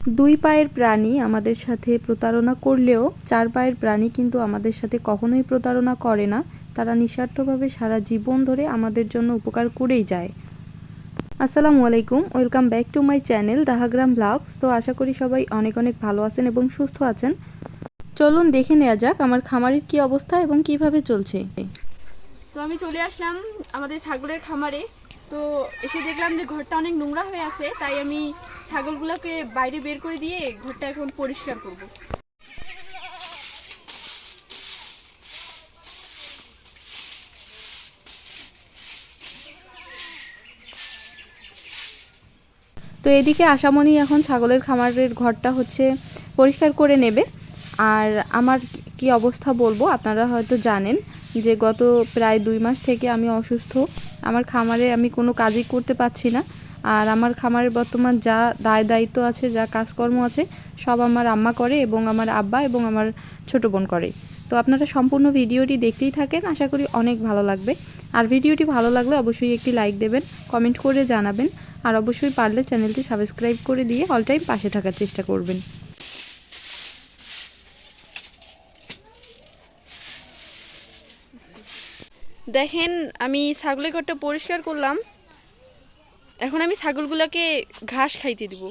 দুই পায়ের প্রাণী আমাদের সাথে প্রতারণা করলেও চার পায়ের প্রাণী কিন্তু আমাদের সাথে কখনোই প্রতারণা করে না। তারা নিঃস্বার্থভাবে সারা জীবন ধরে আমাদের জন্য উপকার করেই যায়। আসসালামু আলাইকুম, welcome back to my channel Dahagram vlogs. তো আশা করি সবাই অনেক অনেক ভালো আছেন এবং সুস্থ আছেন। চলুন দেখে নেওয়া যাক আমার খামারের কি অবস্থা এবং কীভাবে চলছে। তো আমি চলে আসলাম আমাদের ছাগলের খামারে। তো এসে দেখলাম যে ঘরটা অনেক নোংরা হয়ে আছে, তাই আমি ছাগলগুলোকে বাইরে বের করে দিয়ে ঘরটা এখন পরিষ্কার করব। তো এদিকে আশামণি এখন ছাগলের খামারের ঘরটা হচ্ছে পরিষ্কার করে নেবে। আর আমার কি অবস্থা বলব, আপনারা হয়তো জানেন। যে গত প্রায় দুই মাস থেকে আমি অসুস্থ। আমার খামারে আমি কোনো কাজই করতে পারছি না। আর আমার খামারের বর্তমান যা দায় দায়িত্ব আছে, যা কাজকর্ম আছে, সব আমার আম্মা করে এবং আমার আব্বা এবং আমার ছোট বোন করে। তো আপনারা সম্পূর্ণ ভিডিওটি দেখতেই থাকেন, আশা করি অনেক ভালো লাগবে। আর ভিডিওটি ভালো লাগলে অবশ্যই একটি লাইক দেবেন, কমেন্ট করে জানাবেন। আর অবশ্যই পারলে চ্যানেলটি সাবস্ক্রাইব করে দিয়ে অল টাইম পাশে থাকার চেষ্টা করবেন। দেখেন, আমি ছাগলের ঘরটা পরিষ্কার করলাম। এখন আমি ছাগলগুলোকে ঘাস খাইতে দিব।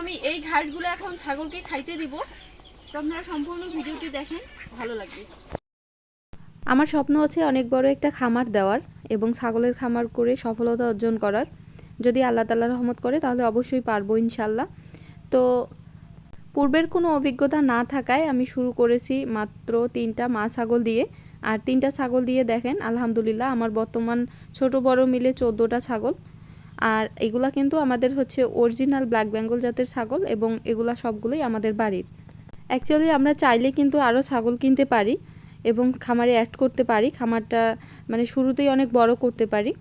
আমি এই ঘাসগুলো এখন ছাগলকে খাইতে দিব। তো আপনারা সম্পূর্ণ ভিডিওটি দেখেন, ভালো লাগবে। আমার স্বপ্ন আছে অনেক বড় একটা খামার দেওয়ার এবং ছাগলের খামার করে সফলতা অর্জন করার। যদি আল্লাহ তাল্লাহ রহমত করে, তাহলে অবশ্যই পারব ইনশাল্লাহ তো পূর্বের কোনো অভিজ্ঞতা না থাকায় আমি শুরু করেছি মাত্র তিনটা মা ছাগল দিয়ে। আর তিনটা ছাগল দিয়ে দেখেন, আলহামদুলিল্লাহ আমার বর্তমান ছোট বড় মিলে চোদ্দোটা ছাগল। আর এগুলা কিন্তু আমাদের হচ্ছে অরিজিনাল ব্ল্যাক বেঙ্গল জাতের ছাগল এবং এগুলা সবগুলোই আমাদের বাড়ির। অ্যাকচুয়ালি আমরা চাইলে কিন্তু আরও ছাগল কিনতে পারি এবং খামারে অ্যাড করতে পারি। খামারটা মানে শুরুতেই অনেক বড় করতে পারি।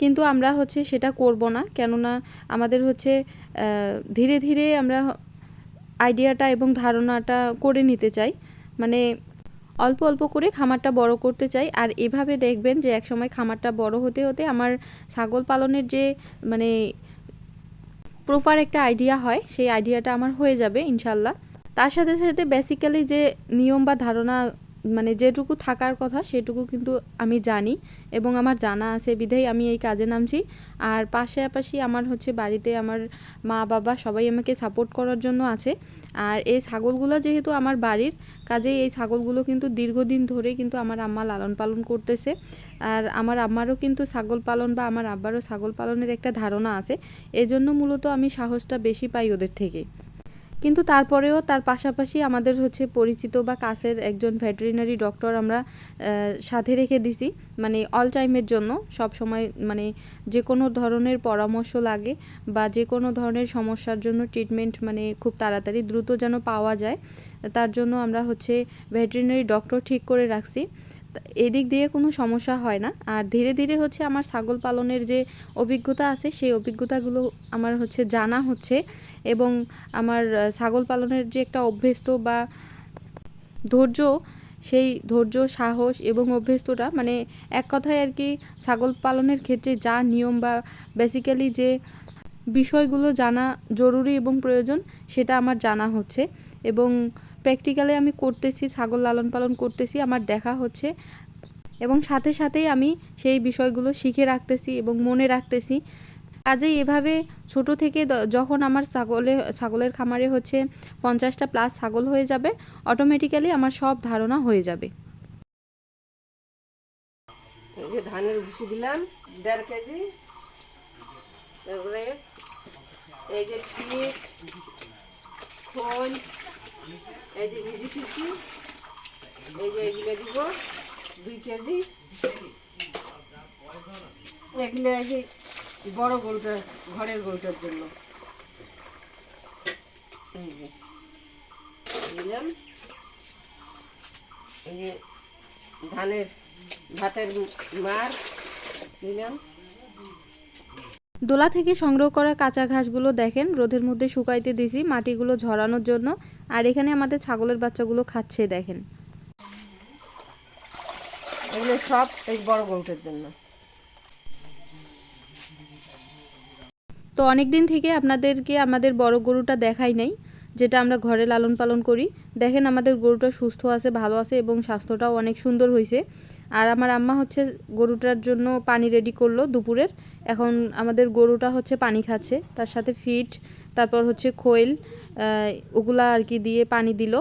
কিন্তু আমরা হচ্ছে সেটা করব না। কেননা আমাদের হচ্ছে ধীরে ধীরে আমরা আইডিয়াটা এবং ধারণাটা করে নিতে চাই। মানে অল্প অল্প করে খামারটা বড় করতে চাই। আর এভাবে দেখবেন যে একসময় খামারটা বড় হতে হতে আমার ছাগল পালনের যে মানে প্রপার একটা আইডিয়া হয়, সেই আইডিয়াটা আমার হয়ে যাবে ইনশাল্লাহ। তার সাথে সাথে বেসিক্যালি যে নিয়ম বা ধারণা মানে যেটুকু থাকার কথা সেটুকু কিন্তু আমি জানি এবং আমার জানা আছে বিধায় আমি এই কাজে নামছি। আর পাশাপাশি আমার হচ্ছে বাড়িতে আমার মা, বাবা সবাই আমাকে সাপোর্ট করার জন্য আছে। আর এই ছাগলগুলো যেহেতু আমার বাড়ির, কাজেই এই ছাগলগুলো কিন্তু দীর্ঘদিন ধরে কিন্তু আমার আম্মা লালন পালন করতেছে। আর আমার আম্মারও কিন্তু ছাগল পালন বা আমার আব্বারও ছাগল পালনের একটা ধারণা আছে। এজন্য মূলত আমি সাহসটা বেশি পাই ওদের থেকে। কিন্তু তারপরেও তার পাশাপাশি আমাদের হচ্ছে পরিচিত বা কাছের একজন ভেটেরিনারি ডক্টর আমরা সাথে রেখে দিছি। মানে অল টাইমের জন্য সব সময় মানে যে কোনো ধরনের পরামর্শ লাগে বা যে কোনো ধরনের সমস্যার জন্য ট্রিটমেন্ট মানে খুব তাড়াতাড়ি দ্রুত যেন পাওয়া যায়, তার জন্য আমরা হচ্ছে ভেটেরিনারি ডক্টর ঠিক করে রাখছি। এদিক দিয়ে কোনো সমস্যা হয় না। আর ধীরে ধীরে হচ্ছে আমার ছাগল পালনের যে অভিজ্ঞতা আছে, সেই অভিজ্ঞতাগুলো আমার হচ্ছে জানা হচ্ছে এবং আমার ছাগল পালনের যে একটা অভ্যস্ত বা ধৈর্য, সেই ধৈর্য, সাহস এবং অভ্যস্তটা মানে এক কথায় আর কি ছাগল পালনের ক্ষেত্রে যা নিয়ম বা বেসিক্যালি যে বিষয়গুলো জানা জরুরি এবং প্রয়োজন, সেটা আমার জানা হচ্ছে এবং প্র্যাকটিক্যালি আমি করতেছি, ছাগল লালন পালন করতেছি, আমার দেখা হচ্ছে। এবং সাথে সাথেই আমি সেই বিষয়গুলো শিখে রাখতেছি এবং মনে রাখতেছি। কাজেই এভাবে ছোট থেকে যখন আমার ছাগলে, ছাগলের খামারে হচ্ছে পঞ্চাশটা প্লাস ছাগল হয়ে যাবে অটোমেটিক্যালি আমার সব ধারণা হয়ে যাবে। ধানের ভুসি দিলাম, দেড় কেজি। তারপরে এই যে খোল এই যে ভিজি এই যে এগুলো দিব দুই কেজি। এগুলো এই যে বড় গরুটার ঘরের গরুটার জন্য। এই যে দিলাম এই যে ধানের ভাতের মার দিলাম দোলা থেকে সংগ্রহ করা কাঁচা ঘাসগুলো দেখেন রোদের মধ্যে শুকাইতে দিছি মাটিগুলো ঝরানোর জন্য। আর এখানে আমাদের ছাগলের বাচ্চাগুলো খাচ্ছে দেখেন। এগুলো সব এই বড় গরুটার জন্য। তো অনেক দিন থেকে আপনাদেরকে আমাদের বড় গরুটা দেখাই নাই যেটা আমরা ঘরে লালন পালন করি। দেখেন আমাদের গরুটা সুস্থ আছে ভালো আছে এবং স্বাস্থ্যটাও অনেক সুন্দর হয়েছে আর আমার আম্মা হচ্ছে গরুটার জন্য পানি রেডি করল দুপুরের। এখন আমাদের গরুটা হচ্ছে পানি খাচ্ছে তার সাথে ফিট তারপর হচ্ছে আহ, ওগুলা আর কি দিয়ে পানি দিল।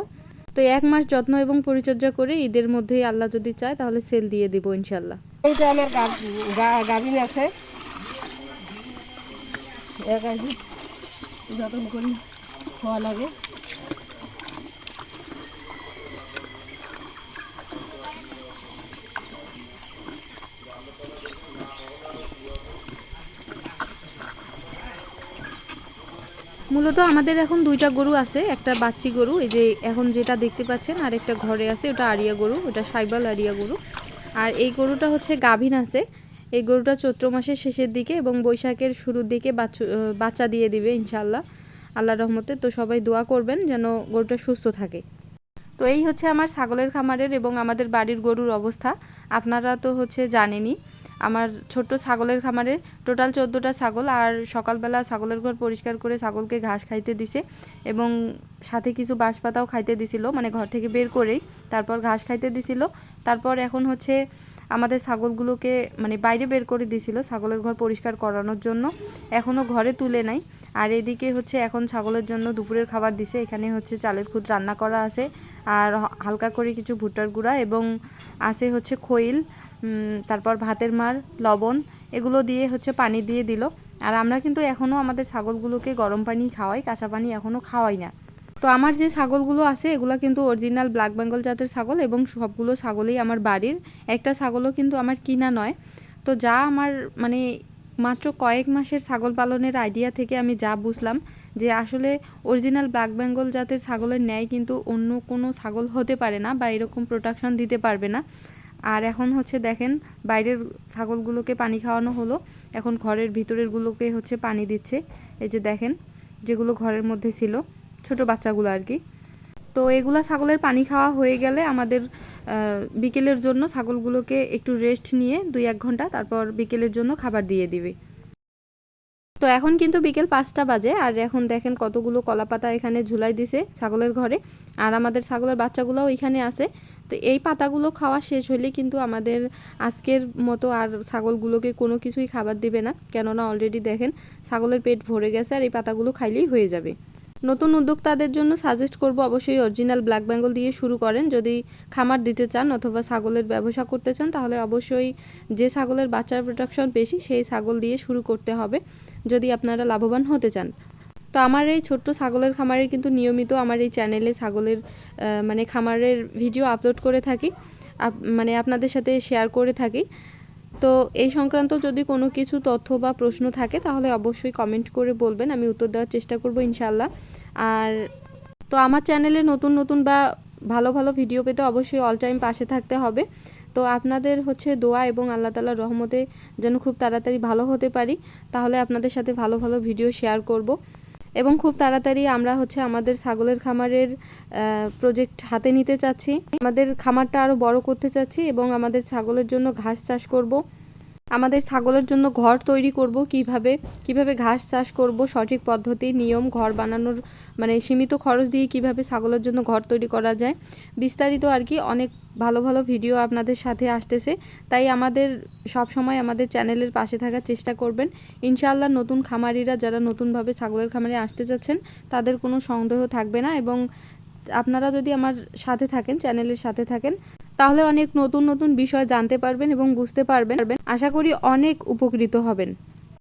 তো এক মাস যত্ন এবং পরিচর্যা করে ঈদের মধ্যেই আল্লাহ যদি চায় তাহলে সেল দিয়ে দেবো ইনশাল্লাহ গাভিন আছে। করি লাগে। মূলত আমাদের এখন দুইটা গরু আছে, একটা বাচ্চি গরু, এই যে এখন যেটা দেখতে পাচ্ছেন, আর একটা ঘরে আছে, ওটা আরিয়া গরু, ওটা সাইবাল আরিয়া গরু। আর এই গরুটা হচ্ছে গাভীন আছে, এই গরুটা চৈত্র মাসের শেষের দিকে এবং বৈশাখের শুরুর দিকে বাচ্চু দিয়ে দিবে ইনশাল্লাহ আল্লাহ রহমতে। তো সবাই দোয়া করবেন যেন গরুটা সুস্থ থাকে। তো এই হচ্ছে আমার ছাগলের খামারের এবং আমাদের বাড়ির গরুর অবস্থা। আপনারা তো হচ্ছে জানেনই আমার ছোট্ট ছাগলের খামারে টোটাল চোদ্দোটা ছাগল আর সকালবেলা ছাগলের ঘর পরিষ্কার করে ছাগলকে ঘাস খাইতে দিছে এবং সাথে কিছু বাঁশপাতাও খাইতে দিছিল মানে ঘর থেকে বের করেই তারপর ঘাস খাইতে দিছিল। তারপর এখন হচ্ছে আমাদের ছাগলগুলোকে মানে বাইরে বের করে দিছিল ছাগলের ঘর পরিষ্কার করানোর জন্য। এখনও ঘরে তুলে নাই। আর এদিকে হচ্ছে এখন ছাগলের জন্য দুপুরের খাবার দিছে। এখানে হচ্ছে চালের খুদ রান্না করা আছে। আর হালকা করে কিছু ভুট্টার গুঁড়া এবং আছে হচ্ছে উম, তারপর ভাতের মার, লবণ, এগুলো দিয়ে হচ্ছে পানি দিয়ে দিল। আর আমরা কিন্তু এখনও আমাদের ছাগলগুলোকে গরম পানি খাওয়াই, কাঁচা পানি এখনও খাওয়াই না। তো আমার যে ছাগলগুলো আছে, এগুলো কিন্তু অরিজিনাল ব্ল্যাক বেঙ্গল জাতের ছাগল এবং সবগুলো ছাগলই আমার বাড়ির। একটা ছাগলও কিন্তু আমার কিনা নয়। তো যা আমার মানে মাত্র কয়েক মাসের ছাগল পালনের আইডিয়া থেকে আমি যা বুঝলাম যে আসলে অরিজিনাল ব্ল্যাক বেঙ্গল জাতের ছাগলের ন্যায় কিন্তু অন্য কোনো ছাগল হতে পারে না বা এরকম প্রোটেকশন দিতে পারবে না। আর এখন হচ্ছে দেখেন, বাইরের ছাগলগুলোকে পানি খাওয়ানো হলো। এখন ঘরের ভিতরেরগুলোকে হচ্ছে পানি দিচ্ছে। এই যে দেখেন, যেগুলো ঘরের মধ্যে ছিল, ছোট বাচ্চাগুলো আর কি। তো এগুলা ছাগলের পানি খাওয়া হয়ে গেলে আমাদের বিকেলের জন্য ছাগলগুলোকে একটু রেস্ট নিয়ে দুই এক ঘণ্টা তারপর বিকেলের জন্য খাবার দিয়ে দিবে। তো এখন কিন্তু বিকেল পাঁচটা বাজে আর এখন দেখেন কতগুলো কলাপাতা এখানে ঝুলাই দিছে ছাগলের ঘরে। আর আমাদের ছাগলের বাচ্চাগুলোও এখানে আছে। তো এই পাতাগুলো খাওয়া শেষ হলে কিন্তু আমাদের আজকের মতো আর ছাগলগুলোকে কোনো কিছুই খাবার দিবে না। কেননা অলরেডি দেখেন ছাগলের পেট ভরে গেছে আর এই পাতাগুলো খাইলেই হয়ে যাবে। নতুন উদ্যোক্তাদের জন্য সাজেস্ট করব অবশ্যই অরিজিনাল ব্ল্যাক বেঙ্গল দিয়ে শুরু করেন। যদি খামার দিতে চান অথবা ছাগলের ব্যবসা করতে চান, তাহলে অবশ্যই যে ছাগলের বাচ্চার প্রোটেকশন বেশি, সেই ছাগল দিয়ে শুরু করতে হবে। যদি আপনারা লাভবান হতে চান। তো আমার এই ছোট্ট ছাগলের খামারে কিন্তু নিয়মিত আমার এই চ্যানেলে ছাগলের মানে খামারের ভিডিও আপলোড করে থাকি মানে আপনাদের সাথে শেয়ার করে থাকি। তো এই সংক্রান্ত যদি কোনো কিছু তথ্য বা প্রশ্ন থাকে, তাহলে অবশ্যই কমেন্ট করে বলবেন, আমি উত্তর দেওয়ার চেষ্টা করব ইনশাল্লাহ আর তো আমার চ্যানেলে নতুন নতুন বা ভালো ভালো ভিডিও পেতে অবশ্যই অল টাইম পাশে থাকতে হবে। তো আপনাদের হচ্ছে দোয়া এবং আল্লাহ তালার রহমতে যেন খুব তাড়াতাড়ি ভালো হতে পারি, তাহলে আপনাদের সাথে ভালো ভালো ভিডিও শেয়ার করব। এবং খুব তাড়াতাড়ি আমরা হচ্ছে আমাদের ছাগলের খামারের প্রজেক্ট হাতে নিতে চাচ্ছি। আমাদের খামারটা আরও বড় করতে চাচ্ছি এবং আমাদের ছাগলের জন্য ঘাস চাষ করব। আমাদের ছাগলের জন্য ঘর তৈরি করব কীভাবে কীভাবে ঘাস চাষ করব, সঠিক পদ্ধতি, নিয়ম, ঘর বানানোর মানে সীমিত খরচ দিয়ে কীভাবে ছাগলের জন্য ঘর তৈরি করা যায়, বিস্তারিত আর কি অনেক ভালো ভালো ভিডিও আপনাদের সাথে আসতেছে। তাই আমাদের সব সময় আমাদের চ্যানেলের পাশে থাকার চেষ্টা করবেন। ইনশাআল্লাহ নতুন খামারিরা যারা নতুনভাবে ছাগলের খামারে আসতে যাচ্ছেন, তাদের কোনো সন্দেহ থাকবে না এবং আপনারা যদি আমার সাথে থাকেন, চ্যানেলের সাথে থাকেন তাহলে অনেক নতুন নতুন বিষয় জানতে পারবেন এবং বুঝতে পারবেন। আশা করি অনেক উপকৃত হবেন।